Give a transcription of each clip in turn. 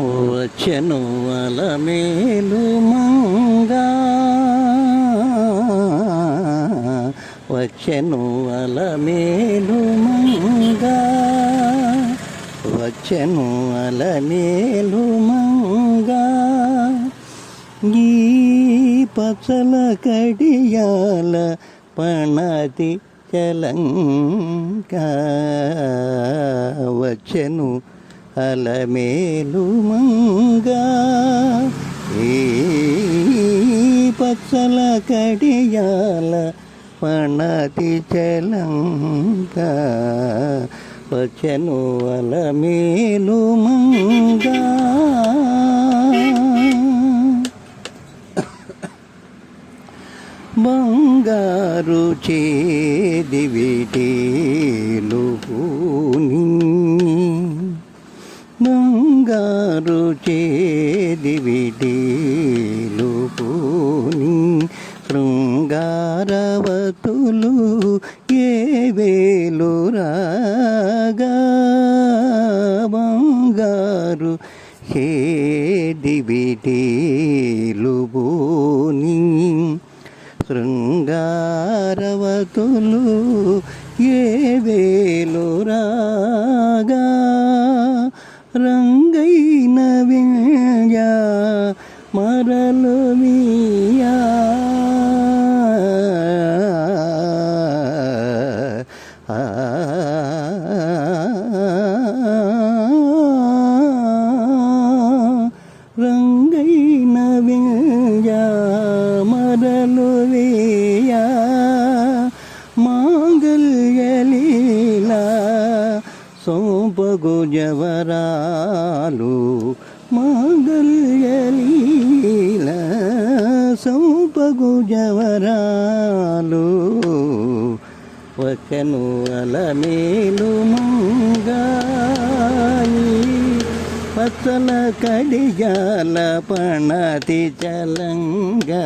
వచ్చెను అలమేలు మంగా. వచ్చెను అలమేలు మంగా. వచ్చెను అలమేలు మంగా. ఈ పచ్చల కడియాల పణతి చలంగా వచ్చెను అలమేలు మంగా ఈ పచ్చల కడియాల పణతి చలంగా వచ్చెను అలమేలు మంగా బంగారు చేది విటీలు పూని బంగారు చేది విటేలు పూని శృంగారవతులు ఏ వేలు రాగా బంగారు చేది విటేలు శృంగారవతులు ఏ వేలు రాగా మరలు వేయా మాంగళ్యలీలా సోంపగు జవరాలు మాంగళ్యలీలా సోంపగు జవరాలు. వచ్చను అలమేలు మంగాయి పచ్చల కడియాల పణతి చలంగా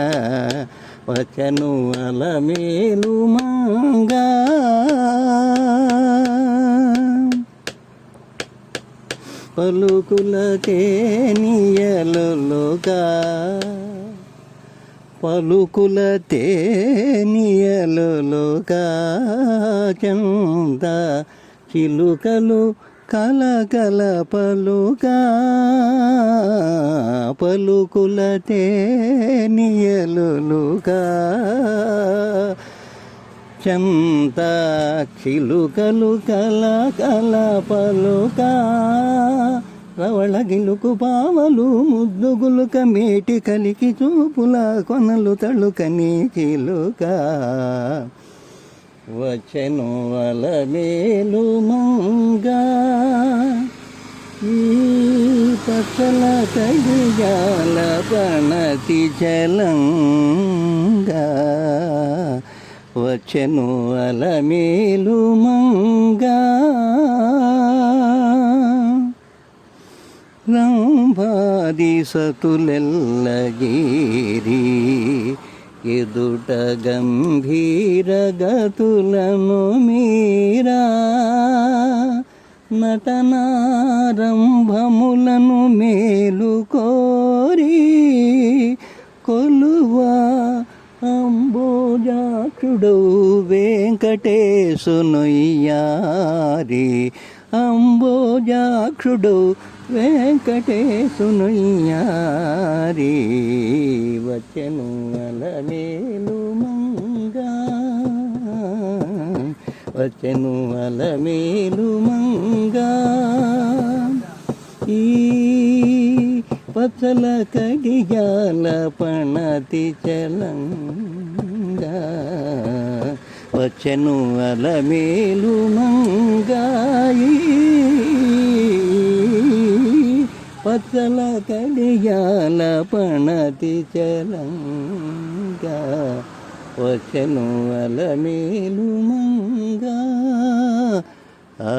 వచ్చను అలమేలు మంగా. పలుకులకే నియలుగా పలుకుల తేనియలుగా చంద చిలుకలు కలకల పలుగా పలుకుల నియలుగా చంత చిలుకలు కల కల పలుకా రవళ గిలుకు పావలు ముద్దుగులుక మేటి కలికి చూపుల కొనలు తళుకని చిలుక వచ్చెను అలమేలు మంగా ఈ పచ్చల కడియాల పణతి జలంగా. వచ్చెను అలమేలు మంగా రంభాది సతులెల్లగేరీ ఎదుట గంభీరగతులను మీరా నటనారంభములను మేలు కోరి కొలువా అంబోజాక్షుడు వెంకటేశునయ్యారి. అంబోజాక్షుడు వెంకటేశునయ్యారి వచ్చెను అలమేలు మంగా. వచ్చెను అలమేలు మంగా. ఈ పచ్చల కడియాల పణతి చలంగా. వచ్చను అలమేలు మంగాయి పచ్చల కడియాల పణతి చలంగా అల మేలు మంగా. ఆ